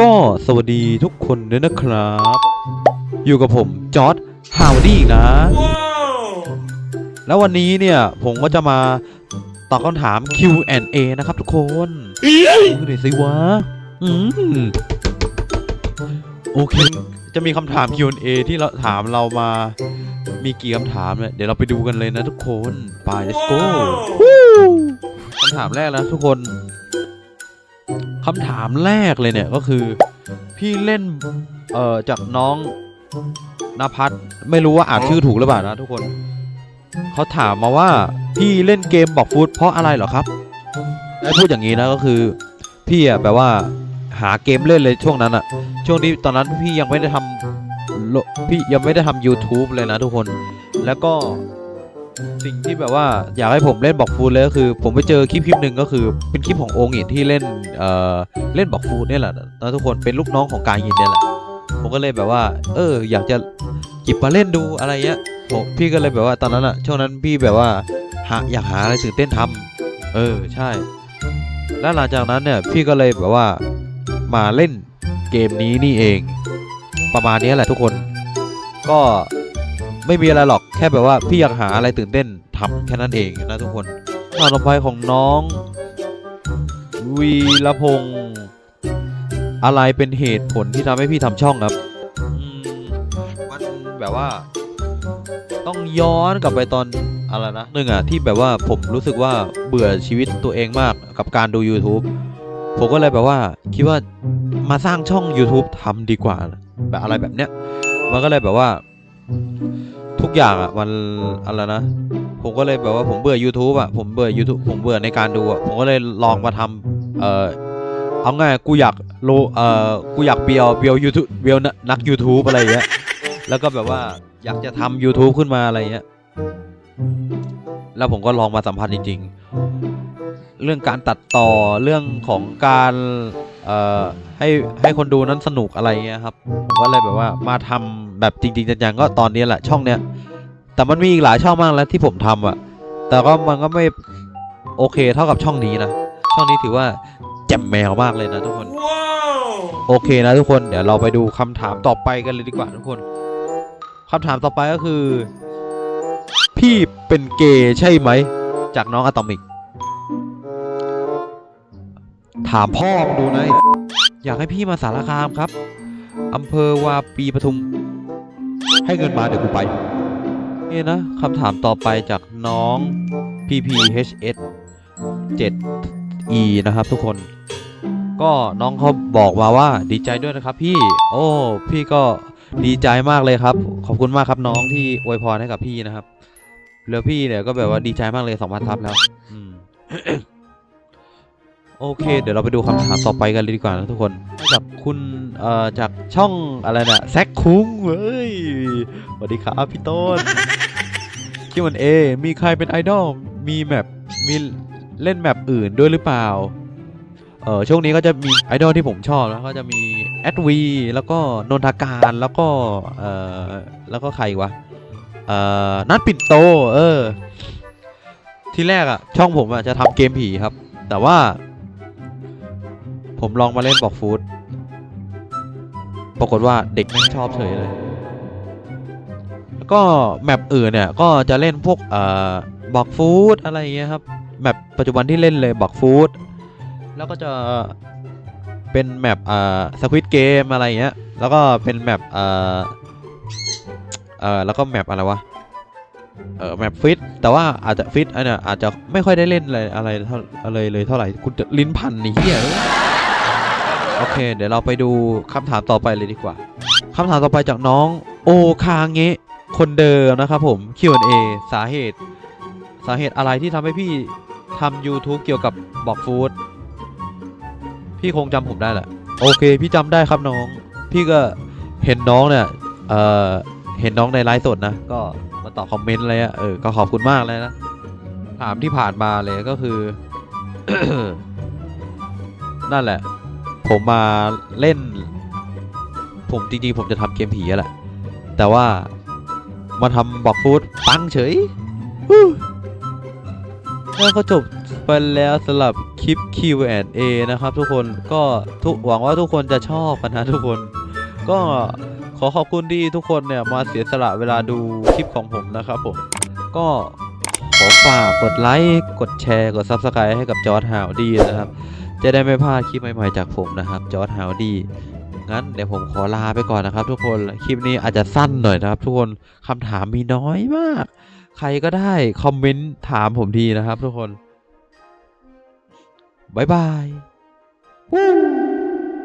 ก็สวัสดีทุกคนด้วยนะครับ อยู่กับผมจอร์ดฮาวดี้นะ แล้ววันนี้เนี่ยผมก็จะมาตอบคำถาม Q&A นะครับทุกคนดูหน่อยสิวะอืมโอเค จะมีคำถาม Q&A ที่เราถามเรามา มีกี่คำถามเนี่ยเดี๋ยวเราไปดูกันเลยนะทุกคน ไป let's go คำถามแรกนะทุกคน คำถามแรกเลยเนี่ยก็คือ พี่เล่นเอ่อจากน้องนภัสไม่รู้ว่าอ่านชื่อถูกหรือเปล่านะทุกคนเขาถามมาว่าพี่เล่นเกมบอกฟุตเพราะอะไรเหรอครับได้พูดอย่างนี้นะก็คือ พี่อะแบบว่าหาเกมเล่นเลยช่วงนั้นอะช่วงที่ตอนนั้นพี่ยังไม่ได้ทำพี่ยังไม่ได้ทำ YouTube เลยนะทุกคน แล้วก็ สิ่งที่แบบว่าอยากให้ผมเล่นบอกฟูดเลยก็คือ ผมไปเจอคลิปคลิปหนึ่งก็คือ เป็นคลิปขององค์อินที่เล่นเอ่อเล่นบอกฟูดเนี่ยแหละนะทุกคนเป็นลูกน้องของกายอินเนี่ยแหละผมก็เลยแบบว่า เออ อยากจะหยิบมาเล่นดูอะไรเงี้ยผมพี่ก็เลยแบบว่าตอนนั้นอะช่วงนั้นพี่แบบว่าหาอยากหาอะไรตื่นเต้นทำเออใช่ แล้วหลังจากนั้นเนี่ยพี่ก็เลยแบบว่ามาเล่นเกมนี้นี่เอง ประมาณนี้แหละทุกคน ก็ ไม่มีอะไรหรอกแค่แบบว่าพี่อยากหาอะไรตื่นเต้นทำแค่นั้นเองนะทุกคนข่าวต่อไปของน้อง วีรพงศ์อะไรเป็นเหตุผลที่ทำให้พี่ทำช่องครับมันแบบว่า ต้องย้อนกลับไปตอนอะไรนะหนึ่งอะที่แบบว่าผมรู้สึกว่าเบื่อชีวิตตัวเองมากกับการดู YouTube ผมก็เลยแบบว่า คิดว่ามาสร้างช่อง YouTube ทำดีกว่าแบบอะไรแบบเนี้ยมันก็เลยแบบว่า ทุกอย่างอะมันอะไรนะ ผมก็เลยแบบว่าผมเบื่อ YouTube อะผมเบื่อ YouTube ผมเบื่อในการดูอะผมก็เลยลองมาทำเอ่อเอาง่ายกูอยากโลเอ่อกูอยากเบียวเบียว YouTube เบียวนัก YouTube อะไรอย่างเงี้ยแล้วก็แบบว่าอยากจะทำ YouTube ขึ้นมาอะไรอย่างเงี้ย แล้วผมก็ลองมาสัมผัสจริง ๆ เรื่องการตัดต่อเรื่องของการเอ่อให้ให้คนดูนั้นสนุกอะไรเงี้ยครับผมก็เลยแบบว่ามาทำ แบบจริงๆจังๆก็ตอนนี้แหละช่องเนี้ย แต่มันมีอีกหลายช่องมากแล้วที่ผมทำอะแต่ก็มันก็ไม่โอเคเท่ากับช่องนี้นะ ช่องนี้ถือว่าแจ่มแมวมากเลยนะทุกคน โอเคนะทุกคนเดี๋ยวเราไปดูคำถามต่อไปกันเลยดีกว่าทุกคนคำถามต่อไปก็คือ พี่เป็นเกย์ใช่ไหม จากน้องอะตอมิก ถามพ่อมึงดูนะไอ้อยากให้พี่มาสารคามครับอำเภอวาปีปทุม ให้เงินมาเดี๋ยวกูไป นี่นะคำถามต่อไปจากน้อง PPHS 7E นะครับทุกคน ก็น้องเขาบอกมาว่าดีใจด้วยนะครับพี่ โอ้ พี่ก็ดีใจมากเลยครับ ขอบคุณมากครับน้องที่อวยพรให้กับพี่นะครับ แล้วพี่เนี่ยก็แบบว่าดีใจมากเลยสองพันทับแล้ว อืม โอเค เดี๋ยวเราไปดูคำถามต่อไปกันเลยดีกว่านะทุกคนจากคุณเอ่อจากช่องอะไรนะแซคคุ้งเว้ยสวัสดีครับพี่ต้นคิวันเอ มีใครเป็นไอดอลมีแมปมีเล่นแมปอื่นด้วยหรือเปล่าเออช่วงนี้ก็จะมีไอดอลที่ผมชอบแล้วก็จะมีแอดวีแล้วก็นนทการแล้วก็เออแล้วก็ใครวะเอ่อนัดปิ่นโตเออที่แรกอะช่องผมอะจะทำเกมผีครับ แต่ว่า ผมลองมาเล่นบอกฟูดปรากฏว่าเด็กแม่งชอบเฉยเลย แล้วก็แมปอื่นเนี่ยก็จะเล่นพวกเอ่อบอกฟูดอะไรอย่างเงี้ยครับ แมปปัจจุบันที่เล่นเลยบอกฟูดแล้วก็จะเป็นแมปเอ่าสควิตเกมอะไรอย่างเงี้ย แล้วก็เป็นแมปเอ่อเอ่อแล้วก็แมปอะไรวะเออแมปฟิตแต่ว่าอาจจะฟิตอันเนี้ยอาจจะไม่ค่อยได้เล่นเลยอะไรเท่าอะไรเลยเท่าไหร่คุณลิ้นพันนี่เฮีย อเค เดี๋ยวเราไปดูคำถามต่อไปเลยดีกว่าคำถามต่อไปจากน้องโอคาเงะคนเดิมนะครับผม Q&A สาเหตุ สาเหตุอะไรที่ทำให้พี่ทำ YouTube เกี่ยวกับบอกฟู้ดพี่คงจำผมได้แหละ โอเค พี่จำได้ครับน้อง พี่ก็เห็นน้องเนี่ยเอ่อเห็นน้องในไลฟ์สดนะ ก็มาตอบคอมเมนต์อะไรอะเออ ก็ขอบคุณมากเลยนะ ถามที่ผ่านมาเลยก็คือ นั่นแหละ ผมมาเล่น ผมจริงๆผมจะทำเกมผีแหละ แต่ว่ามาทำบอกฟูดปังเฉยแล้วก็จบไปแล้วสำหรับคลิป Q&A นะครับทุกคนก็ทุกหวังว่าทุกคนจะชอบกันนะทุกคน ก็ขอขอบคุณที่ทุกคนเนี่ยมาเสียสละเวลาดูคลิปของผมนะครับผม ก็ขอฝากกดไลค์ กดแชร์ กด Subscribe ให้กับจอร์ดฮาวดีนะครับ จะได้ไม่พลาดคลิปใหม่ๆจากผมนะครับจอร์ดฮาวดีงั้นเดี๋ยวผมขอลาไปก่อนนะครับทุกคนคลิปนี้อาจจะสั้นหน่อยนะครับ ทุกคนคำถามมีน้อยมาก ใครก็ได้คอมเมนต์ถามผมทีนะครับ ทุกคนบายบาย